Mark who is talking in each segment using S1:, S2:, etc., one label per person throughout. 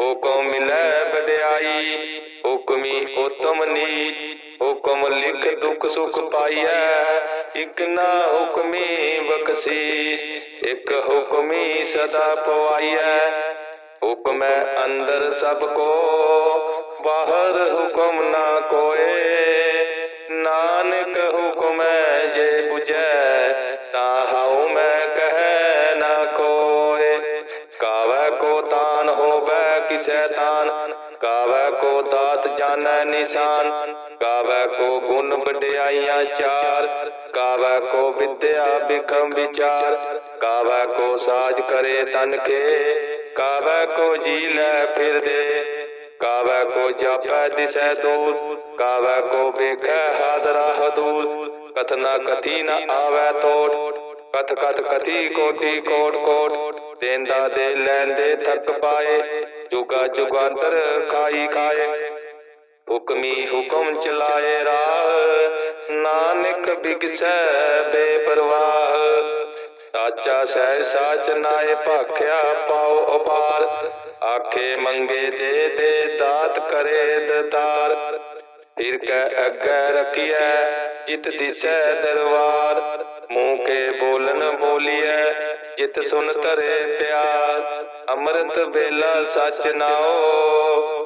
S1: ਹੁਕਮ ਲੈ ਵਡਿਆਈ ਹੁਕਮੀ ਉਤਮ ਨੀਚ ਹੁਕਮ ਲਿਖ ਦੁਖ ਸੁਖ ਪਾਈਐ। ਇਕ ਨਾ ਹੁਕਮੀ ਬਖਸ਼ੀਸ਼, ਇਕ ਹੁਕਮੀ ਸਦਾ ਪਵਾਈਐ। ਹੁਕਮੈ ਅੰਦਰ ਸਭ ਕੋ, ਬਾਹਰ ਹੁਕਮ ਨਾ ਕੋਏ। ਨਾਨਕ ਹੁਕਮੈ ਦਾਤ ਨਿਸ਼ਾਨ, ਕਾਵੈ ਕੋ ਗੁਣ ਵਡਿਆਈਆਂ ਚਾਰ, ਕਾਵੈ ਕੋ ਵਿਦਿਆ ਬਿਖਮ ਵਿਚਾਰ, ਕਾਵੈ ਕੋ ਸਾਜ ਕਰੇ ਤਨ ਕੇ, ਕਾਵੈ ਕੋ ਜੀ ਲੈ ਫਿਰਦੇ ਕਾਵੈ ਕੋ ਜਾਪੈ ਦਿਸੈ ਦੂਰ, ਕਾਵੈ ਕੋ ਵੇਖੈ ਹਾਦਰਾ ਹਦੂਰ ਕਥਨਾ ਕਥੀ ਨ ਆਵੈ ਤੋੜ, ਕਥ ਕਥ ਕਥੀ ਕੋਟੀ ਕੋਟ ਕੋਟ, ਦੇਂਦਾ ਦੇ ਲੈਂਦੇ ਥੱਕ ਪਾਏ, ਜੁਗਾ ਜੁਗਾਂਤਰ ਖਾਈ ਖਾਏ ਹੁਕਮੀ ਹੁਕਮ ਚਲਾਏ ਰਾਹ। ਨਾਨਕ ਬਿਗਸੈ ਬੇਪਰਵਾਹ। ਸਾਚਾ ਸਹਿ ਸਾਚ ਨਾਏ ਭਾਖਿਆ ਪਾਉ ਅਪਾਰ ਆਖੇ ਮੰਗੇ ਦੇ ਦੇ ਦਾਤ ਕਰੇ ਦਤਾਰ। ਫਿਰ ਕੈ ਅੱਗੇ ਰਖੀਐ, ਜਿਤ ਦਿਸੈ ਦਰਬਾਰ। ਮੂੰਹ ਕੇ ਬੋਲਨ ਬੋਲੀਐ, ਜਿਤ ਸੁਨ ਤਰੇ ਪਿਆਰ। ਅੰਮ੍ਰਿਤ ਵੇਲਾ ਸਚ ਨਾਓ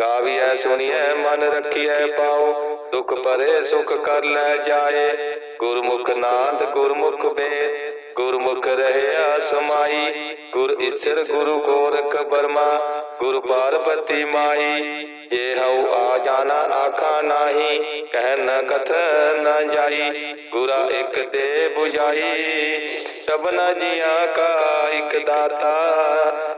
S1: ਗਾਵੀਐ ਸੁਣੀਐ ਮਨ ਰਖੀਐ ਪਾਉ ਦੁਖ ਪਰੇ ਸੁਖ ਕਰ ਲੈ ਜਾਏ। ਗੁਰਮੁਖ ਨਾਦ ਗੁਰਮੁਖ ਵੇਦ। ਗੁਰਮੁਖ ਰਹਿਆ ਸਮਾਈ। ਗੁਰ ਈਸ਼ਰ ਗੁਰੂ ਗੋਰਖ ਬਰਮਾ ਗੁਰ ਪਾਰਬਤੀ ਮਾਈ। ਜੇ ਹਉ ਆ ਜਾਣਾ, ਆਖਾ ਨਾਹੀ। ਕਹਿ ਨ ਕਥ ਨ ਜਾਈ। ਗੁਰਾ ਇਕ ਦੇ 부ਜਾਈ ਸਭਨਾ ਜੀਆਂ ਕਾ ਇਕ ਦਾਤਾ।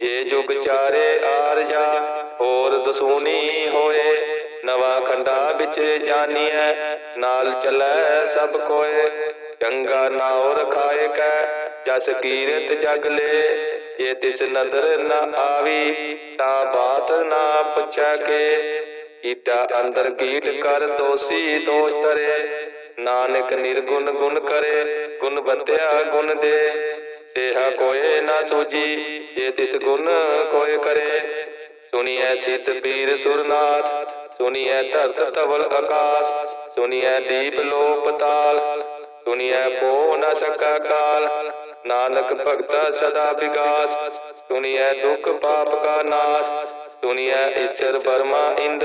S1: ਜੇ ਜੁਗ ਚਾਰੇ ਆਰਜਾ ਹੋਰ ਦਸੂਨੀ ਹੋਏ, ਨਵਾ ਖੰਡਾ ਵਿੱਚ ਜਾਨੀਐ, ਨਾਲ ਚੱਲੈ ਸਭ ਕੋਏ। ਚੰਗਾ ਨਾਉ ਰਖਾਏ ਕੈ, ਜਸ ਕੀਰਤ ਜਗ ਲੈ, ਜੇ ਤਿਸ ਨਦਰ ਨਾ ਆਵੀ, ਤਾਂ ਬਾਤ ਨਾ ਪੁੱਛੈ ਕੇ। ਕੀਟਾ ਅੰਦਰ ਕੀਟ ਕਰ ਦੋਸੀ ਦੋਸ਼ ਤਰੇ ਨਾਨਕ ਨਿਰਗੁਣ ਗੁਣ ਕਰੇ, ਗੁਣ ਬੰਦਿਆ ਗੁਣ ਦੇ। ਤੇਹਾ ਕੋਏ ਨਾ ਸੂਜੀ ਜੇ ਤਿਸ ਗੁਣ ਕੋਏ ਕਰੇ। ਸੁਣੀਐ ਸਿੱਧ ਪੀਰ ਸੁਰਨਾਥ, ਸੁਣੀਐ ਧਰਤ ਤਵਲ ਆਕਾਸ, ਸੁਣੀਐ ਦੀਪ ਲੋ ਪਤਾਲ ਸੁਣੀਐ ਪੋ ਨ ਸਕਾ ਕਾਲ। ਨਾਨਕ ਭਗਤਾ ਸਦਾ ਵਿਗਾਸ, ਸੁਣੀਐ ਦੁਖ ਪਾਪ ਕਾ ਨਾਸ, ਸੁਣੀਐ ਈਸ਼ਰ ਬਰਮਾ ਇੰਦ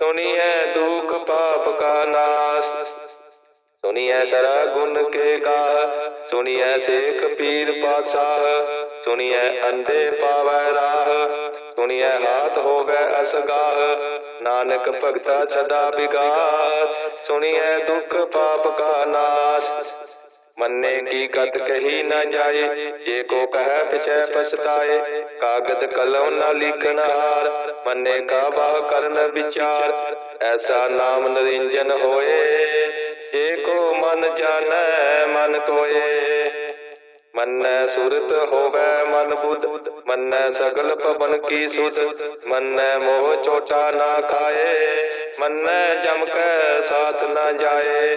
S1: ਸੁਣੀਐ ਦੁਖ ਪਾਪ ਕਾ ਨਾਸ। ਸੁਣੀਐ ਸਰਾ ਗੁਣ ਕੇ ਗਾ ਸੁਣੀਐ ਸੇਖ ਪੀਰ ਪਾਤਸ਼ਾਹ। ਸੁਣੀਐ ਅੰਧੇ ਪਾਵੈ ਰਾਹ। ਸੁਣੀਐ ਹਾਥ ਹੋਵੇ ਅਸਗਾਹ। ਨਾਨਕ ਭਗਤਾ ਸਦਾ ਵਿਗਾਸ ਸੁਣੀਐ ਦੁਖ ਪਾਪ ਕਾ ਨਾਸ। ਮੰਨੇ ਕੀ ਕਤ ਕਹੀ ਨਾ ਜਾਏ, ਜੇ ਕੋ ਕਹੈ ਪਿਛੈ ਪਛਤਾਏ, ਕਾਗਦ ਕਲਮ ਨਾ ਲਿਖਣ ਹਾਰ, ਮੰਨੇ ਕਾ ਬਾਹ ਕਰਨ ਵਿਚਾਰ, ਐਸਾ ਨਾਮ ਨਰਿੰਜਨ ਹੋਏ, ਜੇ ਕੋ ਮਨ ਜਾਣੈ, ਮਨ ਕੋਏ ਮੰਨੈ ਸੁਰਤ ਹੋਵੇ ਮਨ ਬੁੱਧ, ਮੰਨੈ ਸਗਲ ਪਵਨ ਕੀ ਸੁਧ, ਮੰਨੈ ਮੋਹ ਚੋਟਾ ਨਾ ਖਾਏ, ਮੰਨੈ ਜਮ ਕੈ ਸਾਥ ਨਾ ਜਾਏ।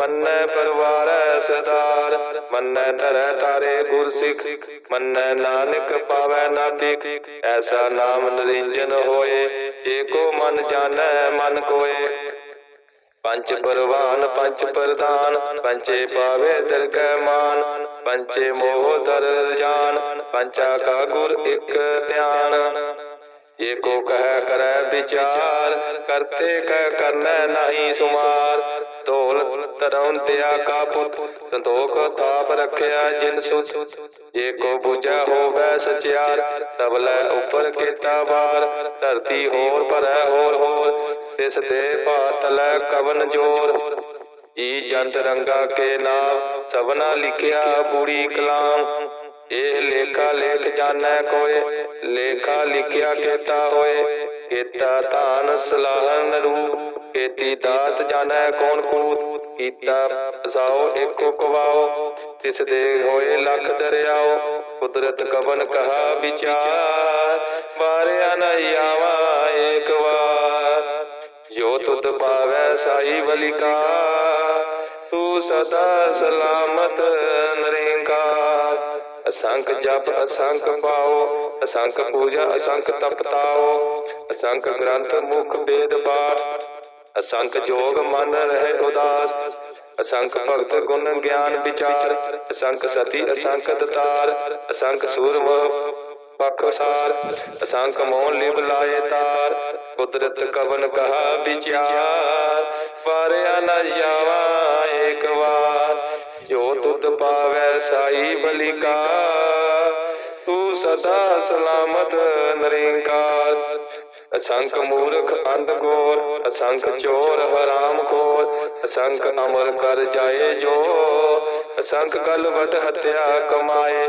S1: ਮੰਨੈ ਪਰਵਾਰੈ ਸਦਾਰ, ਮੰਨੈ ਧਰੈ ਤਾਰੇ ਗੁਰ ਸਿੱਖ ਮੰਨੈ ਨਾਨਕ ਪਾਵੈ ਨਾਤਿਕ ਐਸਾ ਨਾਮ ਨਰਿੰਜਨ ਹੋਏ, ਜੇ ਕੋ ਮਨ ਜਾਣੈ, ਮਨ ਕੋਏ। ਪੰਚ ਪਰਵਾਨ ਪੰਚ ਪ੍ਰਦਾਨ ਪੰਚੇ ਪਾਵੇ ਦਰਗਹਿ ਮਾਨ ਪੰਚੇ ਮੋਹ ਦਰ ਜਾਨ ਪੰਚਾ ਕਾ ਗੁਰ ਇੱਕ ਧਿਆਨ। ਜੇ ਕੋ ਕਹਿ ਕਰੈ ਵਿਚਾਰ, ਕਰਤੇ ਕਹਿ ਕਰਨੈ ਨਹੀਂ ਸੁਮਾਰ ਢੋਲ ਤਰਉ ਤਿਆ ਕਾ ਪੁੱਤ। ਸੰਤੋਖ ਥਾਪ ਰਖਿਆ ਜਿਨ ਸੁਤ। ਜੇ ਕੋ ਬੁਝੈ ਹੋਵੈ ਸਚਿਆਰ ਤਬਲੇ ਉਪਰ ਕੀਤਾ ਬਾਰ ਧਰਤੀ ਹੋਰ ਭਰੈ ਹੋਰ ਹੋਰ, ਤਿਸ ਦੇ ਬਾਤਲੈ ਕਵਨ ਜੋਰ। ਜੀ ਜੰਤ ਰੰਗਾ ਕੇ ਨਾਮ, ਸਭਨਾ ਲਿਖਿਆ ਬੂੜੀ ਕਲਾਮ। ਇਹ ਲੇਖਾ ਲੇਖ ਜਾਣੈ ਕੋਏ, ਲੇਖਾ ਲਿਖਿਆ ਕੀਤਾ ਹੋਏ। ਕੀਤਾ ਧਾਨ ਸਲਾਹਨ ਰੂਪ, ਕੀਤੀ ਦਾਤ ਜਾਣੈ ਕੌਣ ਕੂਤ, ਕੀਤਾ ਸਾਓ ਏਕੋ ਕਵਾਓ ਤਿਸ ਦੇ ਹੋਏ ਲੱਖ ਦਰਿਆਓ ਕੁਦਰਤ ਕਵਨ ਕਹਾ ਵਿਚਾਰ ਵਾਰਿਆ ਨ ਆਵਾ ਏਕ ਵਾਰ। ਜੋ ਤੁਧ ਪਾਵੈ ਸਾਈ ਬਲਿਕਾ ਤੂੰ ਸਦਾ ਸਲਾਮਤ ਨਰੇਂਕਾਰ। ਅਸੰਖ ਜਪ, ਅਸੰਖ ਪਾਓ, ਅਸੰਖ ਪੂਜਾ, ਅਸੰਖ ਤਪਤਾਓ ਅਸੰਖ ਗ੍ਰੰਥ, ਮੁਖ ਵੇਦ ਪਾਠ, ਅਸੰਖ ਜੋਗ ਮਨ ਰਹਿ ਉਦਾਸ, ਅਸੰਖ ਭਗਤ ਗੁਣ ਗਿਆਨ ਵਿਚਾਰ, ਅਸੰਖ ਸਤੀ, ਅਸੰਖ ਦਤਾਰ, ਅਸੰਖ ਸੂਰਮ ਪਖਸਾਰ ਅਸੰਖ ਮੋਹ ਲਿਵ ਲਾਏ ਤਾਰ, ਕੁਦਰਤ ਕਵਨ ਕਹਾ ਵਿਚਾਰ ਪਾਰਿਆ ਨ ਜਾਵਾ ਏਕ ਵਾਰ, ਜੋ ਤੁਧ ਪਾਵੈ ਸਾਈ ਬਲਿਕਾ, ਤੂੰ ਸਦਾ ਸਲਾਮਤ ਨਰਿੰਕਾਰ ਅਸੰਖ ਮੂਰਖ ਅੰਧ ਗੋਰ ਅਸੰਖ ਚੋਰ ਹਰਾਮ ਖੋਰ ਅਸੰਖ ਅਮਰ ਕਰ ਜਾਏ ਜੋ, ਅਸੰਖ ਕਲਵਟ ਹਤਿਆ ਕਮਾਏ,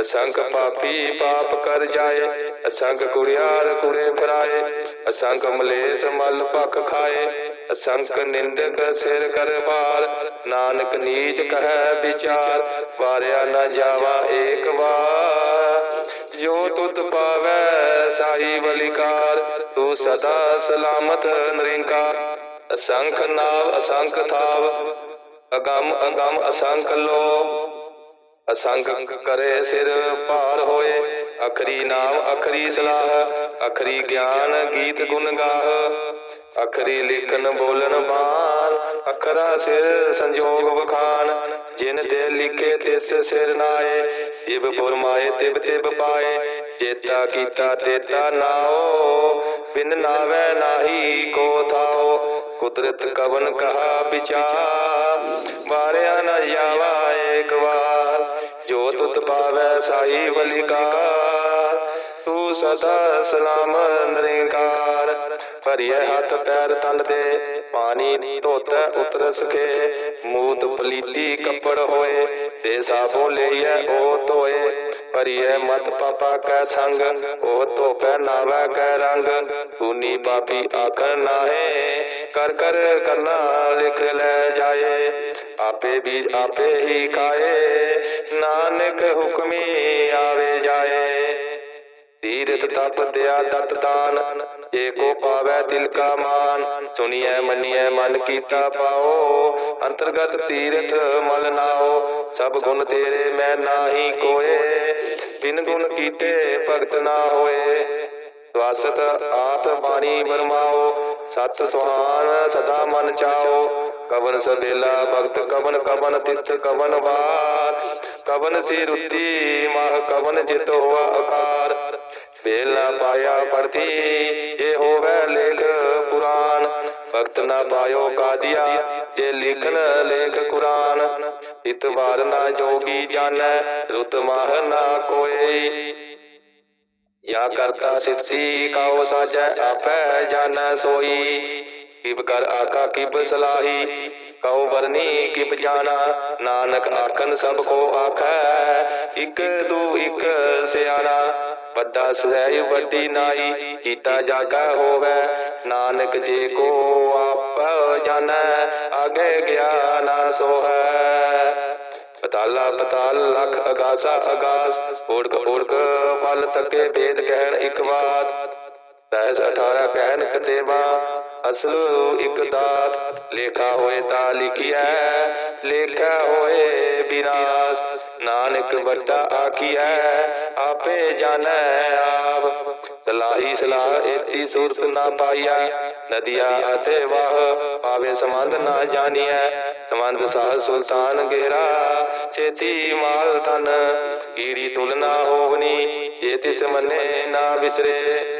S1: ਅਸੰਖ ਪਾਪੀ ਪਾਪ ਕਰ ਜਾਏ, ਅਸੰਖ ਕੁੜਿਆਰ ਕੁੜੇ ਫਰਾਏ, ਅਸੰਖ ਮਲੇਸ ਮਲ ਪਖ ਖਾਏ, ਅਸੰਖ ਨਿੰਦਕ ਸਿਰ ਕਰ ਬਾਰ ਨਾਨਕ ਨੀਚ ਕਹੈ ਵਿਚਾਰ, ਵਾਰਿਆ ਨਾ ਜਾਵਾ ਏਕ ਵਾਰ। ਜੋ ਤੁਧ ਪਾਵੈ ਸਾਈ ਬਲਿਕਾਰ ਤੂੰ ਸਦਾ ਸਲਾਮਤ ਨਰਿੰਕਾਰ। ਅਸੰਖ ਨਾਵ, ਅਸੰਖ ਥਾਵ, ਅਗੰਮ ਅਗੰਮ, ਅਸੰਖ ਲੋ ਅਸੰਖ ਕਰੇ ਸਿਰ ਭਾਰ ਹੋਏ, ਅਖਰੀ ਨਾਮ ਅਖਰੀ ਸਲਾਹ, ਅਖਰੀ ਗਿਆਨ ਗੀਤ ਗੁਣ ਗਾਹ। ਅਖਰੀ ਲਿਖਨ ਬੋਲਨ ਬਾਣ, ਅਖਰਾ ਸਿਰ ਸੰਜੋਗ ਵਖਾਨ ਜਿਨ ਤੇ ਲਿਖੇ ਤਿਸ ਸਿਰ ਨਾਏ ਜਿਬ ਫੁਰਮਾਏ, ਤਿਬ ਤਿਬ ਪਾਏ ਜੇਤਾ ਕੀਤਾ ਤੇਤਾ ਨਾਓ ਬਿਨ ਨਾਵੇ ਨਾਹੀ ਕੋ ਥਾਓ ਕੁਦਰਤ ਕਵਨ ਕਹਾ ਵਿਚਾਰ ਵਾਰਿਆ ਨਾ ਜਾਵਾ ਏਕ ਵਾਰ, ਜੋ ਤੁਤ ਪਾਵੈ ਸਾਈ ਬਲਿਕਾਰ ਤੂੰ ਸਦਾ ਸਲਾਮ ਨਰਿੰਕਾਰ। ਭਰੀਏ ਹੱਥ ਪੈਰ ਤਨ ਦੇ, ਪਾਣੀ ਧੋਤੈ ਉਤਰ ਸਕੇ ਮੂਤ ਪਲੀਤੀ ਕੱਪੜ ਹੋਏ ਤੇ ਸਾਬੋ ਲਈਐ ਉਹ ਧੋਏ। ਭਰੀਏ ਮਤ ਪਾਪਾ ਕੈ ਸੰਗ, ਉਹ ਧੋਪੈ ਨਾਵੈ ਕੈ ਰੰਗ। ਤੂਨੀ ਪਾਪੀ ਆਖਰ ਨਾਹੇ, ਕਰ ਕਰ ਕਰਨਾ ਲਿਖ ਲੈ ਜਾਏ। ਆਪੇ ਵੀ ਆਪੇ ਹੀ ਖਾਏ, ਨਾਨਕ ਹੁਕਮੀ ਆਵੇ ਜਾਏ। ਤੀਰਥ ਤਪ ਦਿਆ ਦਤ ਦਾਨ, ਜੇ ਕੋ ਪਾਵੈ ਦਿਲ ਕਾ ਮਾਨ। ਸੁਣੀਐ, ਮੰਨੀਐ, ਮਨ ਕੀਤਾ ਪਾਓ, ਅੰਤਰਗਤ ਤੀਰਥ ਮਲ ਨਾਓ। ਸਭ ਗੁਣ ਤੇਰੇ ਮੈਂ ਨਾਹੀ ਕੋਏ, ਬਿਨ ਗੁਣ ਕੀਤੇ ਭਗਤ ਨਾ ਹੋਏ। ਵਾਸਤ ਆਤ ਬਾਣੀ ਬਰਮਾਓ, ਸਤ ਸੁਹਾਨ ਸਦਾ ਮਨ ਚਾਓ। ਕਵਨ ਸਬੇਲਾ ਭਗਤ, ਕਵਨ ਕਵਨ ਤਿਤ ਕਵਨ ਬਾਰ ਕਵਨ ਸੀ ਰੁੱਤੀ ਮਹ ਕਵਨ ਜਿਤ ਹੋਆ ਆਕਾਰ ਬੇਲ ਨਾ ਪਾਇਆ ਪਰਤੀ ਜੇ ਹੋਵੇ ਲੇਖ ਕੁਰਾਨ, ਵਕਤ ਨਾ ਪਾਇਓ ਕਾਦੀਆ, ਜੇ ਲਿਖਣ ਲੇਖ ਕੁਰਾਨ। ਇਤਵਾਰ ਨਾ ਜੋਗੀ ਜਾਣੈ, ਰੁਤ ਮਾਹ ਨਾ ਕੋਏ। ਯਾ ਕਰਤਾ ਸਿੱਧੀ ਕਾਉ ਸਾਚੈ ਆਪੈ ਜਾਣੈ ਸੋਈ। ਕਿਬ ਕਰ ਆਕਾ ਕਿਬ ਸਲਾਹੀ, ਕਉ ਵਰਨੀ, ਕਿਬ ਜਾਣਾ। ਨਾਨਕ ਆਖਨ ਸਭ ਕੋ ਆਖੈ, ਇਕ ਦੂ ਇਕ ਸਿਆਣਾ। ਵੱਡਾ ਸਹਿ ਵੱਡੀ ਨਾਈ ਕੀਤਾ ਜਾਗਾ ਹੋਵੇ। ਨਾਨਕ ਜੇ ਕੋ ਆਪ ਜਾਣੈ ਆਗੇ ਗਿਆ ਸੋਹੈ। ਪਤਾਲਾ ਪਤਾਲ, ਲਖ ਅਗਾਸਾ ਅਗਾਸ ਓੜਕ ਓੜਕ ਫਲ ਤੱਕੇ ਭੇਦ ਕਹਿਣ ਇੱਕ ਬਾਤ ਰਹਿਸ 18 ਕਹਿਣ ਕਤੇਵਾ ਅਸਲ ਇੱਕ ਦਾਤ। ਲੇਖਾ ਹੋਏ ਤਾਂ ਲਿਖਿਆ ਲੇਖਾ ਹੋਏ ਬਿਨਾਸ। ਨਾਨਕ ਵੱਡਾ ਆਖੀਐ, ਆਪੇ ਜਾਣੈ ਆਪ। ਸਲਾਹੀ ਸਲਾਹ ਏਤੀ ਸੂਰਤ ਨਾ ਪਾਈਆ ਨਦੀਆ ਅਤੇ ਵਾਹ ਪਾਵੇ ਸੰਬੰਧ ਨਾ ਜਾਣੀਐ। ਸੰਬੰਧ ਸਾਹ ਸੁਲਤਾਨ ਗੇਰਾ, ਛੇਤੀ ਮਾਲ ਤਨ ਕੀੜੀ ਤੁਲਨਾ ਹੋਵਨੀ, ਜੇ ਤਿਸ ਮੰਨੇ ਨਾ ਵਿਸਰੇ।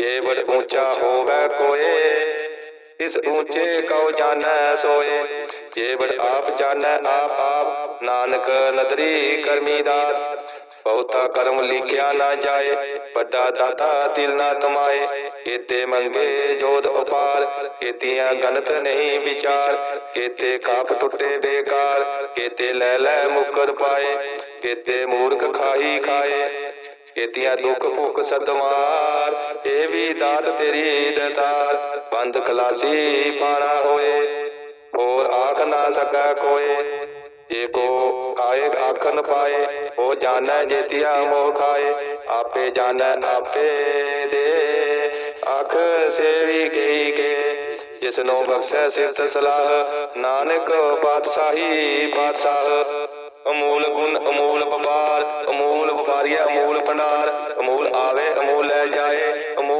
S1: ਜੇ ਵਡ ਉੱਚਾ ਹੋਵੇ ਕੋਏ, ਇਸ ਉੱਚੇ ਕਉ ਜਾਣੈ ਸੋਏ। ਜੇ ਵਡ ਆਪ ਜਾਣੈ ਆਪ ਆਪ, ਨਾਨਕ ਨਦਰੀ ਕਰਮੀ ਦਾਤ। ਬਹੁਤਾ ਕਰਮ ਲਿਖਿਆ ਨਾ ਜਾਏ, ਵੱਡਾ ਦਾਤਾ ਦਿਲ ਨਾ ਤਮਾਏ। ਕੀਤੇ ਮੰਗੇ ਜੋਤ ਉਪਾਰ, ਕੀਤੀਆਂ ਗਨਤ ਨਹੀਂ ਵਿਚਾਰ। ਕੀਤੇ ਕਾਪ ਟੁੱਟੇ ਬੇਕਾਰ, ਕੀਤੇ ਲੈ ਲੈ ਮੁਕਰ ਪਾਏ। ਕੀਤੇ ਮੂਰਖ ਖਾਈ ਖਾਏ, ਕੀਤੀਆਂ ਦੁੱਖ ਭੁੱਖ ਸਤਮਾਰ ਇਹ ਵੀ ਦਾਤ ਤੇਰੀ ਦਤਾਰ, ਬੰਦ ਖਲਾਸੀ ਪਾਣਾ ਹੋਏ, ਹੋਰ ਆਖ ਨਾ ਸਕੈ ਕੋਏ। ਜੇ ਕੋ ਆਏ ਆਖਨ ਪਾਏ ਉਹ ਜਾਣੈ ਜੇਤਿਆ ਮੋਹ ਖਾਏ, ਆਪੇ ਜਾਣੈ ਆਪੇ ਦੇ। ਅੱਖ ਸੇਵੀ ਗਈ ਕੇ ਜਿਸ ਨੂੰ ਬਖਸ਼ੈ ਸਿਫਤ ਸਲਾਹ, ਨਾਨਕ ਬਾਦਸ਼ਾਹੀ ਬਾਦਸ਼ਾਹ ਅਮੂਲ ਗੁਣ, ਅਮੂਲ ਵਪਾਰ, ਅਮੂਲ ਵਪਾਰੀਆ ਅਮੂਲ ਭੰਡਾਰ ਅਮੂਲ ਆਵੇ ਅਮੂਲ ਲੈ ਜਾਏ ਅਮੂਲ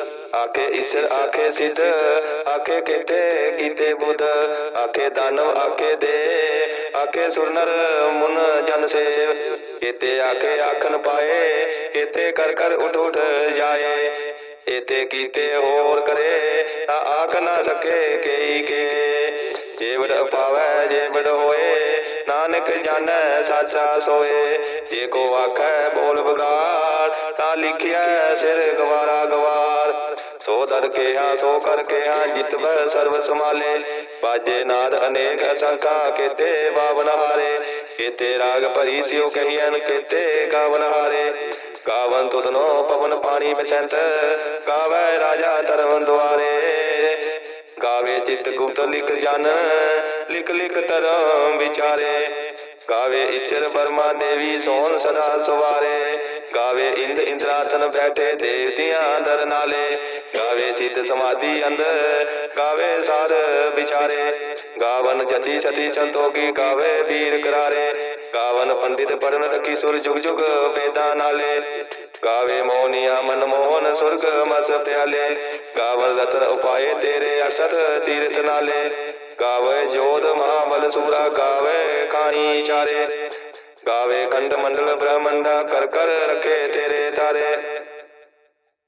S1: ਆਖੇ ਈਸ਼ਰ ਆਖੇ ਸਿੱਧ ਆਖੇ ਕੀਤੇ ਕੀਤੇ ਬੁੱਧ ਆਖੇ ਦਾਨਵ ਆਖੇ ਦੇ ਆਖੇ ਸੁਰਨਰ ਮੁਨ ਜਨ ਸੇਵ ਕੀਤੇ ਆਖੇ ਆਖਨ ਪਾਏ ਕੀਤੇ ਕਰ ਕਰ ਉਠ ਉਠ ਜਾਏ ਇਤੇ ਕੀਤੇ ਹੋਰ ਕਰੇ ਤਾਂ ਆਖ ਨਾ ਸਕੇ ਕਈ ਕੇ ਜੇਵੜ ਪਾਵੈ ਜੇਵੜ ਹੋਏ ਨਾਨਕ ਜਾਣੈ ਸਾਚਾ ਸੋਏ ਜੇ ਕੋ ਆਖੈ ਬੋਲ ਬਗਾੜ ਤਾਂ ਲਿਖਿਆ ਸਿਰ ਗਵਾਰਾ ਗਵਾਰ ਸੋ ਦਰ ਕੇ ਹਾਂ ਸੋ ਕਰ ਕੇ ਹਾਂ ਜਿਤਵੈ ਸਰਬ ਸਮਾਲੇ ਬਾਜੇ ਨਾਦ ਅਨੇਕ ਅਸੰਖਾ, ਕੇਤੇ ਬਾਵਨ ਹਾਰੇ। ਕੀਤੇ ਰਾਗ ਭਰੀ ਸਿਉ ਕਹੀਐਨ, ਕੀਤੇ ਗਾਵਨ ਹਾਰੇ। ਗਾਵਨ ਤੁਧਨੋ ਪਵਨ ਪਾਣੀ ਬਸੰਤ ਗਾਵੇ ਰਾਜਾ ਧਰਮ ਦੁਆਰੇ। ਗਾਵੇ ਚਿਤ ਗੁਪਤ ਲਿਖ ਜਨ, ਲਿਖ ਲਿਖ ਧਰਮ ਵਿਚਾਰੇ। ਗਾਵੇ ਈਸ਼ਰ ਬਰਮਾ ਦੇਵੀ ਸੋਨ ਸਦਾ ਸਵਾਰੇ। ਗਾਵੇ ਇੰਦ ਇੰਦਰਾਸਨ ਬੈਠੇ ਦੇਵਤਿਆਂ ਦਰ ਨਾਲੇ। ਗਾਵੇ ਸਿੱਧ ਸਮਾਧੀ ਅੰਦਰ, ਗਾਵੇ ਸਾਰ ਵਿਚਾਰੇ। ਗਾਵਨ ਜਤੀ ਸਤੀ ਸੰਤੋਖੀ ਗਾਵੇ ਵੀਰ ਕਰਾਰੇ। ਗਾਵਨ ਪੰਡਿਤ ਪਰਨ ਰਖੀ ਸੁਰ ਜੁਗ ਜੁਗ ਵੇਦਾਂ ਨਾਲੇ। ਗਾਵੇ ਮੋਨੀਆ ਮਨ ਮੋਹਨ ਸੁਰਗ ਮਸ ਪਿਆਲੇ ਗਾਵਨ ਰਤਨ ਉਪਾਏ ਤੇਰੇ ਅਰਸਤ ਤੀਰਥ ਨਾਲੇ। ਗਾਵੇ ਜੋਧ ਮਹਾਬਲ ਸੂਰਾ ਗਾਵੇ ਕਾਹੀ ਚਾਰੇ। ਗਾਵੇ ਖੰਡ ਮੰਡਲ ਬ੍ਰਹਮੰਡਾ ਕਰ ਕਰ ਰਖੇ ਤੇਰੇ ਤਾਰੇ।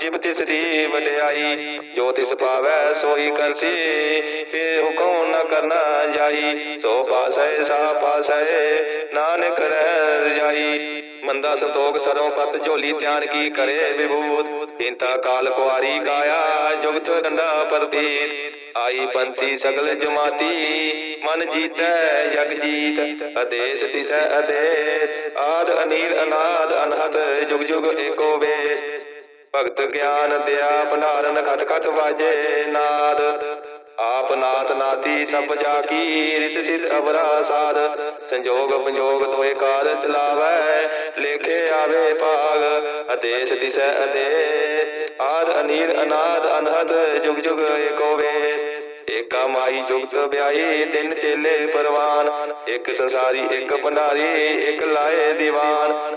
S1: ਜਿਬ ਤਿਸ ਦੀ ਵਡਿਆਈ, ਜੋ ਤਿਸ ਪਾਵੈ ਸੋਈ ਕਰਸੀ ਫੇ ਹੁਕਮ ਨ ਕਰਨਾ ਜਾਈ। ਸੋ ਪਾਸੈ, ਸਾ ਪਾਸੈ, ਨਾਨਕ ਰਹਿ ਰਜਾਈ ਮੰਦਾ ਸੰਤੋਖ ਸਰੋਂ ਪਤ, ਝੋਲੀ ਧਿਆਨ ਕੀ ਕਰੇ ਵਿਭੂਤ? ਇੰਤਾ ਕਾਲ ਕੁਆਰੀ ਕਾਇਆ, ਜੁਗਤ ਡੰਡਾ ਪ੍ਰਤੀਤ। ਆਈ ਪੰਤੀ ਸਗਲ ਜਮਾਤੀ, ਮਨ ਜੀਤੈ ਜਗ ਜੀਤ। ਅਦੇਸ ਤਿਸੈ ਅਦੇਸ, ਆਦ ਅਨੀਲ ਅਨਾਦ ਅਨਹਦ, ਜੁਗ ਜੁਗ ਏਕੋ ਵੇਸ। ਭਗਤ ਗਿਆਨ ਦਿਆ ਭੰਡਾਰਨ ਖਟ ਖਟ ਵਾਜੇ ਨਾਦ। ਆਪ ਨਾਥ ਨਾਤੀ ਸਭ ਜਾ ਕੀ ਰਿਤ ਸਿਧ ਅਵਰਾ ਸਾਧ ਸੰਜੋਗ ਪੰਜੋਗ ਤੋਏ ਕਾਰ ਚਲਾਵੈ, ਲੇਖੇ ਆਵੇ ਭਾਗ। ਅਦੇਸ ਦਿਸੈ ਅਦੇ ਆਦ ਅਨੀਰ ਅਨਾਦ ਅਨਹਦ, ਜੁਗ ਜੁਗ ਏਕੋ ਵੇਸ। ਏਕਾ ਮਾਈ ਜੁਗਤ ਵਿਆਹੀ ਤਿੰਨ ਚੇਲੇ ਪਰਵਾਨ। ਇੱਕ ਸੰਸਾਰੀ, ਇੱਕ ਭੰਡਾਰੀ, ਇੱਕ ਲਾਏ ਦੀਵਾਨ।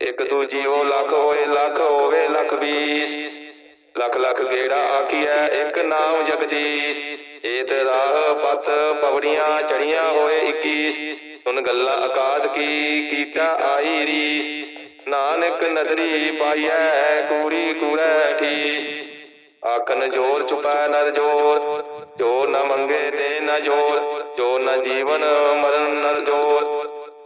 S1: ਇੱਕ ਤੂ ਜੀਵੋ ਲੱਖ ਹੋਏ, ਲੱਖ ਹੋਵੇ, ਲੱਖ ਵੀਸ ਲੱਖ ਲੱਖ ਗੇੜਾ ਆਖੀਐ, ਇੱਕ ਨਾਮ ਜਗਦੀਸ਼। ਏਤ ਰਾਹ ਪਤ ਪਵੜੀਆਂ ਚੜੀਆਂ ਹੋਏ 21 ਸੁਨ ਗੱਲਾਂ ਆਕਾਸ਼ ਕੀ ਕੀਤਾ ਆਈ ਰੀਸ। ਨਾਨਕ ਨਦਰੀ ਪਾਈਐ ਕੂੜੀ ਕੂੜੈ ਠੀਸ। ਆਖਨ ਜੋਰ ਚੁਪੈ ਨਰ ਜੋਰ, ਜੋ ਨ ਮੰਗੇ ਤੇ ਨ ਜੋਰ, ਜੋ ਨ ਜੀਵਨ ਮਰਨ ਨਰ ਜੋਰ।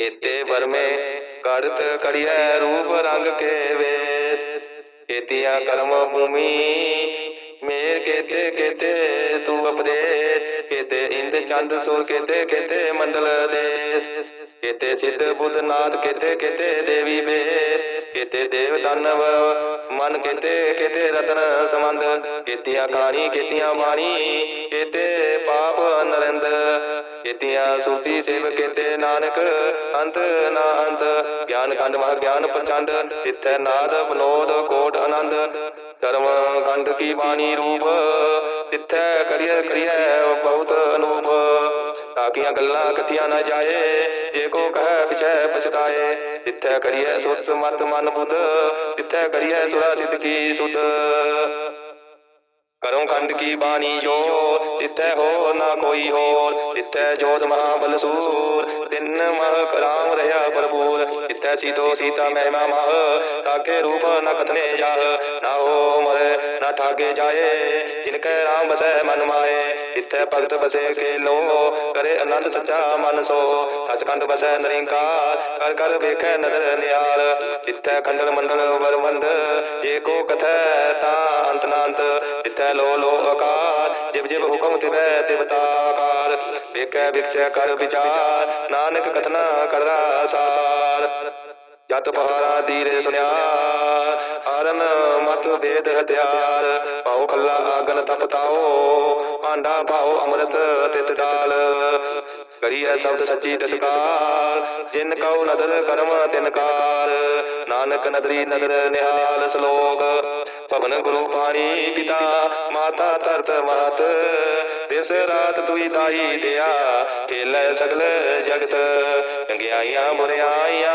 S1: ਕੇਤੇ ਵਰਮੇ ਕਰਤ ਕਰਿਐ ਰੂਪ ਰੰਗ ਕੇ ਵੇਸ। ਕੇਤੀਆਂ ਕਰਮ ਭੂਮੀ ਮੇਰ ਕੇਤੇ ਕੇਤੇ ਤੂ ਅਪਦੇਸ ਕੇਤੇ ਇੰਦ ਚੰਦ ਸੂਰ ਕੇਤੇ ਕੇਤੇ ਮੰਡਲ ਦੇਸ। ਕੇਤੇ ਸਿੱਧ ਬੁੱਧ ਨਾਥ ਕੇਤੇ ਕੇਤੇ ਦੇਵੀ ਬੇਸ। ਕੇਤੇ ਦੇਵ ਦਾਨਵ ਮਨ ਕੇਤੇ ਕੇਤੇ ਰਤਨ ਸੰਬੰਧ। ਕੇਤੀਆਂ ਕਾਣੀ ਕੇਤੀਆਂ ਬਾਣੀ ਕੇਤੇ ਪਾਪ ਨਰਿੰਦ। ਕੇਤੀਆਂ ਸੂਤੀ ਸੇਵ ਕੇਤੇ ਨਾਨਕ, ਅੰਤ ਨਾ ਅੰਤ। ਗਿਆਨ ਖੰਡ ਮਹਾ ਗਿਆਨ ਪ੍ਰਚੰਡ, ਇਥੈ ਨਾਦ ਬਨੋਦ ਕੋਟ ਆਨੰਦ। ਕਰਮ ਖੰਡ ਕੀ ਬਾਣੀ ਰੂਪ, ਤਿੱਥੈ ਕਰਿਐ ਕਰਿਐ ਬਹੁਤ ਅਨੂਪ। ਤਾਕੀਆਂ ਗੱਲਾਂ ਕਥੀਆਂ ਨਾ ਜਾਏ, ਜੇ ਕੋ ਕਹੈ ਪਿਛੈ ਪਛਤਾਏ। ਤਿੱਥੈ ਕਰਿਐ ਸੁਤ ਮਤ ਮਨ ਬੁੱਧ, ਤਿੱਥੈ ਕਰਿਐ ਸੁਰਾ ਸਿੱਧ ਕੀ ਸੁਧ। ਕਰਮ ਖੰਡ ਕੀ ਬਾਣੀ ਜੋ ਤਿੱਥੈ ਹੋ ਨਾ ਕੋਈ ਹੋਰ, ਤਿੱਥੈ ਜੋਤ ਮਹਾਬਲ ਬਲਸੂਰ ਤਿੰਨ ਮਹ ਕਰਾਮ ਰਹਾ ਭਰਪੂਰ, ਤਿੱਥੈ ਸੀਤੋ ਸੀਤਾ ਮਹਿਮਾ ਮਹ ਤਾਕੇ ਰੂਪ ਨ ਕਥਨੇ ਜਾਹ, ਨਾ ਹੋ ਮਰੇ, ਨਾ ਠਾਗੇ ਜਾਏ, ਜਿਨ ਕੈ ਰਾਮ ਬਸੈ ਮਨ ਮਾਏ, ਤਿੱਥੈ ਭਗਤ ਬਸੇ ਕੇ ਲੋ ਕਰੇ ਆਨੰਦ ਸੱਚਾ ਮਨ ਸੋ, ਸਚਖੰਡ ਬਸੈ ਨਰਿੰਕਾਰ, ਕਰ ਕਰ ਵੇਖੈ ਨਦਰ ਨਿਆਲ ਤਿੱਥੈ ਖੰਡਨ ਮੰਡਲ ਵਰਵੰਦ ਜੇ ਕੋ ਕਥੈ ਤਾ ਅੰਤ ਨਾ ਅੰਤ ਤਿੱਥੈ ਲੋ ਲੋ ਲੋ ਆਕਾਰ ਜਿਵ ਜਿਵ ਹੁਕਮ ਤਿਵੈ ਤਿਵਤਾਕਾਰ ਵੇਖੈ ਵਿਖਸੈ ਕਰ ਵਿਚਾਰ। ਨਾਨਕ ਕਥਨਾ ਕਰਰਾ ਸਾਰ। ਜਤ ਪਹਾਰਾ ਤੀਰੇ ਸੁਨਿਆ। ਹਰਨ ਮਤ ਵੇਦ ਹਥਿਆਰ। ਪਾਉ ਖੱਲਾ ਆਗਨ ਤਪਤਾਓ ਭਾਂਡਾ ਪਾਉ ਅੰਮ੍ਰਿਤ ਤਿਤ ਡਾਲ ਕਰੀਐ ਸ਼ਬਦ ਸੱਚੀ ਦਸਕਾਰ। ਜਿਨ ਕਉ ਨਦਰ ਕਰਮ ਤਿਨਕਾਰ ਨਾਨਕ ਨਦਰੀ ਨਦਰ ਨਿਹਾਲ ਸ਼ਲੋਕ। ਭਵਨ ਗੁਰੂ ਪਾਣੀ ਪਿਤਾ, ਮਾਤਾ ਧਰਤ ਮਾਤ। ਦਿਸ ਰਾਤ ਦੁਈ ਦਾਈ ਦਿਆ, ਖੇਲੇ ਸਗਲ ਜਗਤ। ਚੰਗਿਆਈਆਂ ਬੁਰਿਆਈਆਂ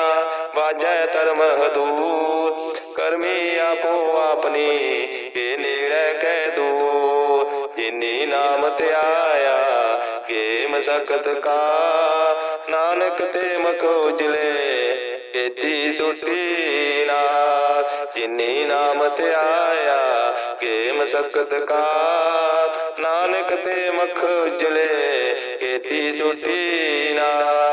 S1: ਵਾਜੈ ਧਰਮ ਹਦੂਰ ਕਰਮੀ ਆਪੋ ਆਪਣੀ ਇਹ ਨੇੜੇ ਕਹਿ ਦੂਰ ਜਿਨੀ ਨਾਮ ਧਿਆਇਆ ਕੇ ਮਸਕਤ ਕਾ। ਨਾਨਕ ਤੇ ਮਖ ਉਜਲੇ ਕੀਤੀ ਸੁਟੀ ਨਾ। ਜਿਨੀ ਨਾਮ ਤੇ ਆਇਆ ਕੇ ਮਸਕਤ ਕਾ। ਨਾਨਕ ਤੇ ਮਖ ਉਜਲੇ ਕੀਤੀ ਸੁਟੀ ਨਾ।